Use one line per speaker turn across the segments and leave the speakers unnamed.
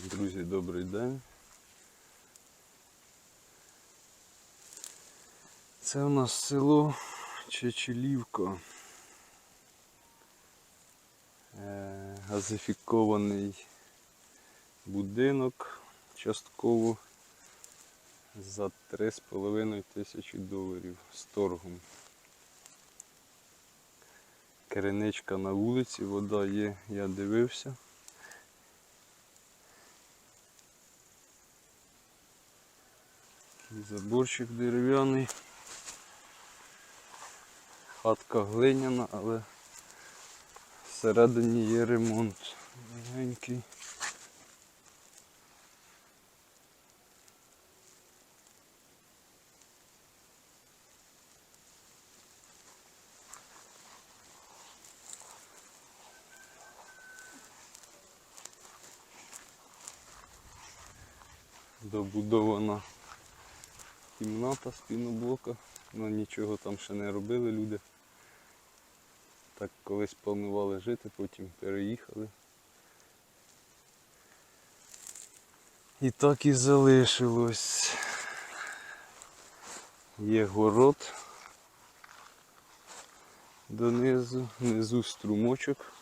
Друзі, добрий день. Це у нас село Чечелівка. Е, Газифікований будинок частково за 3,5 тисячі доларів з торгом. Кереничка на вулиці, вода є, я дивився. Заборчик дерев'яний. Хатка глиняна, але всередині є ремонт. Легенький. Добудована кімната з піноблока. Ну нічого там ще не робили люди. Так колись планували жити, потім переїхали. І так і залишилось. Є город донизу, внизу струмочок.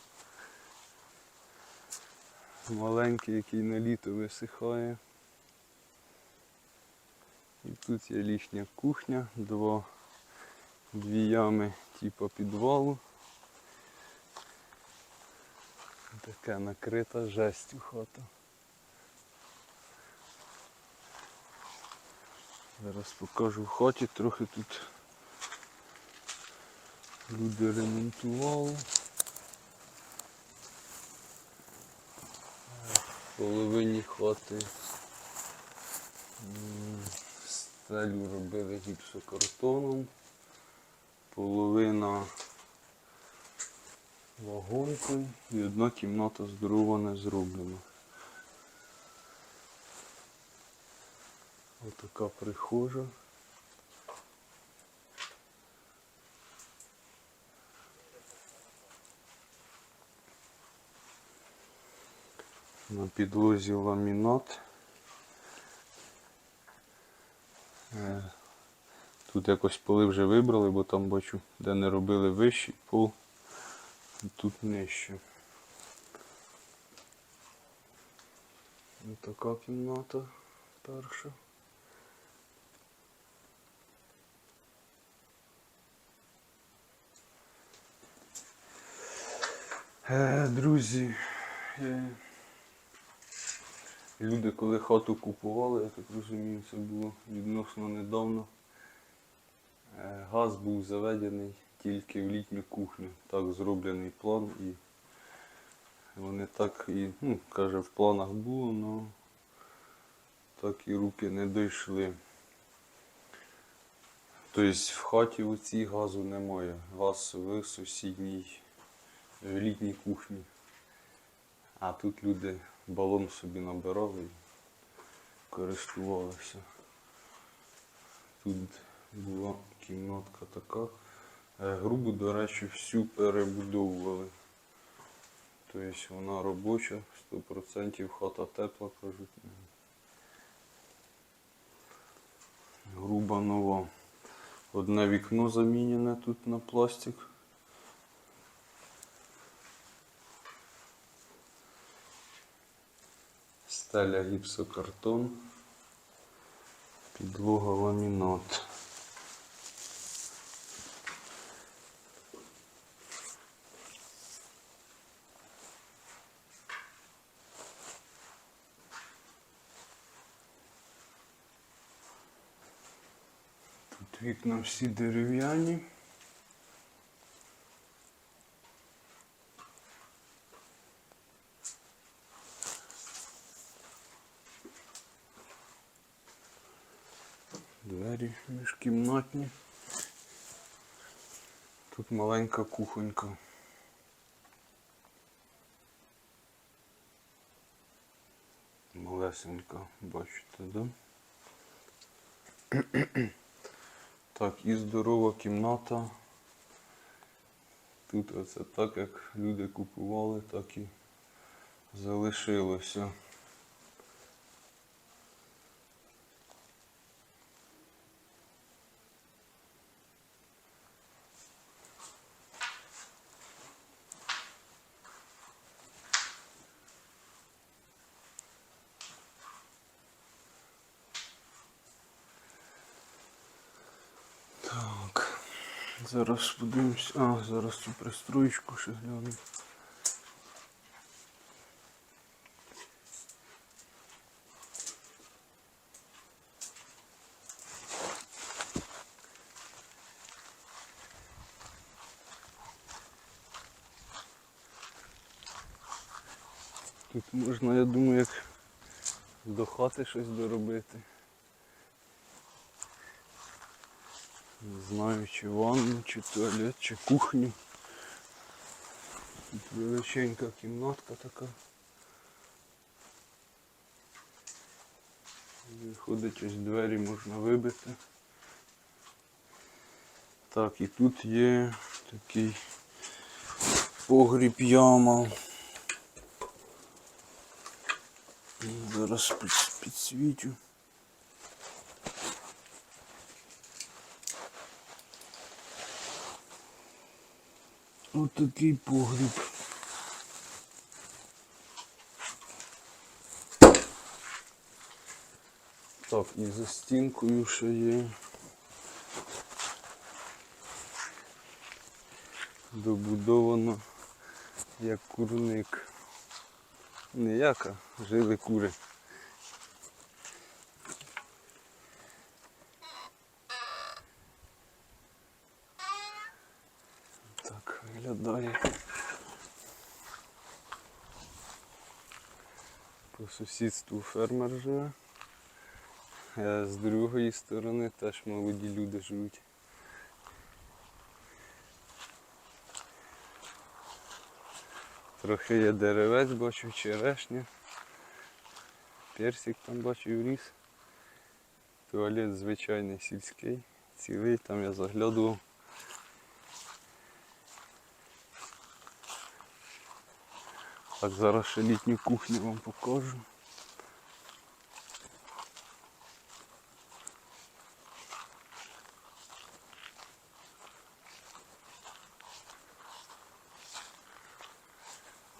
Маленький, який на літо висихає. Тут є лишня кухня, два, дві ями типу підвалу. Така накрита жестю хата. Зараз покажу в хаті, трохи тут люди ремонтували. В половині хати стелю робили гіпсокартоном, половина вагонкою і одна кімната здорова не зроблена. Отака прихожа. На підлозі ламінат. Е, Тут якось поли вже вибрали, бо там бачу, де не робили вищий пол, тут нижче. Ось така кімната перша. Е, друзі, е, люди, коли хату купували, я так розумію, це було відносно недавно. Е, Газ був заведений тільки в літню кухню. Так зроблений план і вони так і, ну, каже, в планах було, але так і руки не дійшли. Тобто в хаті у цій газу немає. Газ в сусідній в літній кухні. А тут люди балон собі набирали і користувалися. Тут була кімнатка така. Е, Грубу, до речі, всю перебудовували. Тобто вона робоча, 100% хата тепла, кажуть. Груба нова. Одне вікно замінене тут на пластик. Стеля гіпсокартон, підлога ламінат. Тут вікна всі дерев'яні. Двері міжкімнатні. Тут маленька кухонька. Малесенька, бачите, да? Так, і здорова кімната. Тут оце так, як люди купували, так і залишилося. Зараз подивимось. А, зараз цю пристроєчку ще гляну. Тут можна, я думаю, як до хати щось доробити. Не знаю, чи ванну, чи туалет, чи кухню. Тут величенька кімнатка така. Виходить, ось двері можна вибити. Так, і тут є такий погріб яма. Зараз під- підсвічу. Ось такий погріб. Так, і за стінкою ще є. Добудовано як курник. Не як, а жили кури. Так виглядає. По сусідству фермер живе. А з другої сторони теж молоді люди живуть. Трохи є деревець, бачу, черешня. Персик там бачу ріс. Туалет звичайний сільський, цілий, там я заглядував. Так, зараз ще літню кухню вам покажу.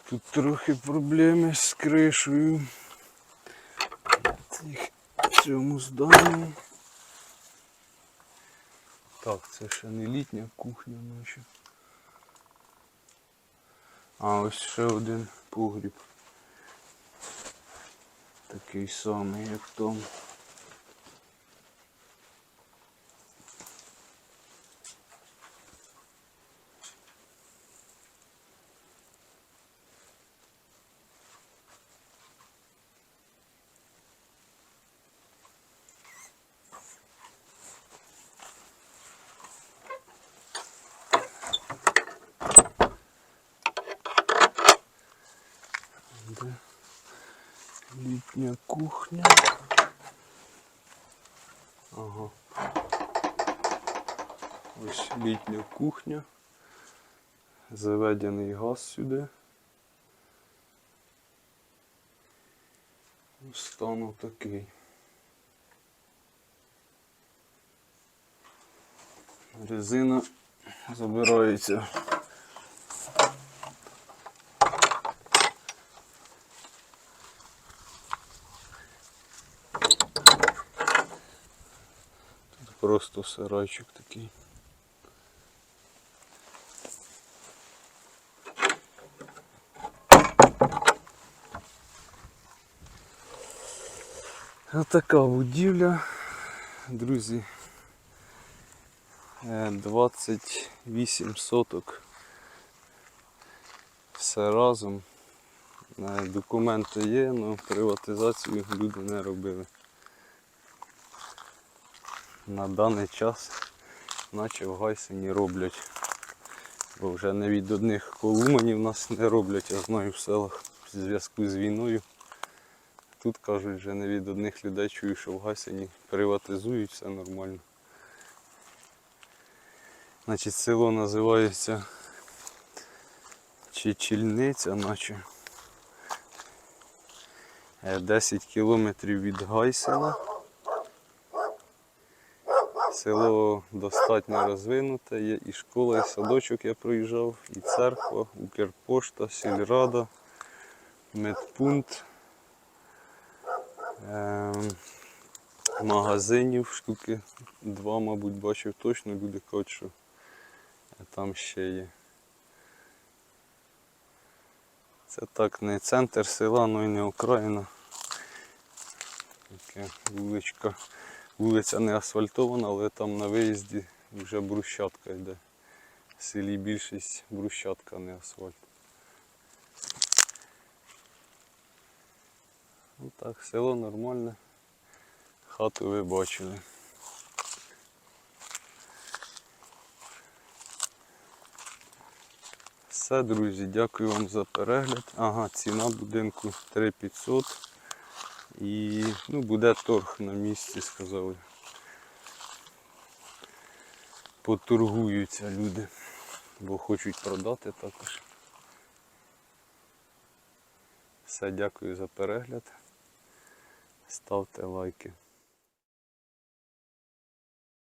Тут трохи проблеми з кришею. В цьому зданні. Так, це ще не літня кухня наче. А ось ще один погріб. Такий самий, як там. Літня кухня. Ага. Ось літня кухня. Заведений газ сюди. Стан такий. Резина забирається. Просто сарайчик такий. Отака будівля, друзі. Е, 28 соток. Все разом. Е, Документи є, але приватизацію люди не робили. На даний час наче в Гайсені роблять. Бо вже не від одних колуманів нас не роблять, я знаю в селах в зв'язку з війною. Тут кажуть, вже не від одних людей чую, що в Гайсені приватизують, все нормально. Значить, село називається Чечільниця, наче. Е, 10 кілометрів від Гайсена. Село достатньо розвинуте, є і школа, і садочок я проїжджав, і церква, Укрпошта, сільрада, медпункт, ем, магазинів, штуки два, мабуть, бачив точно, люди кажуть, що там ще є. Це так не центр села, ну і не окраїна. Таке вуличка. Вулиця не асфальтована, але там на виїзді вже брусчатка йде. В селі більшість брусчатка, а не асфальт. Ну так, село нормальне. Хату ви бачили. Все, друзі, дякую вам за перегляд. Ага, ціна будинку 3500. І ну, буде торг на місці, сказали. Поторгуються люди, бо хочуть продати також. Все, дякую за перегляд. Ставте лайки.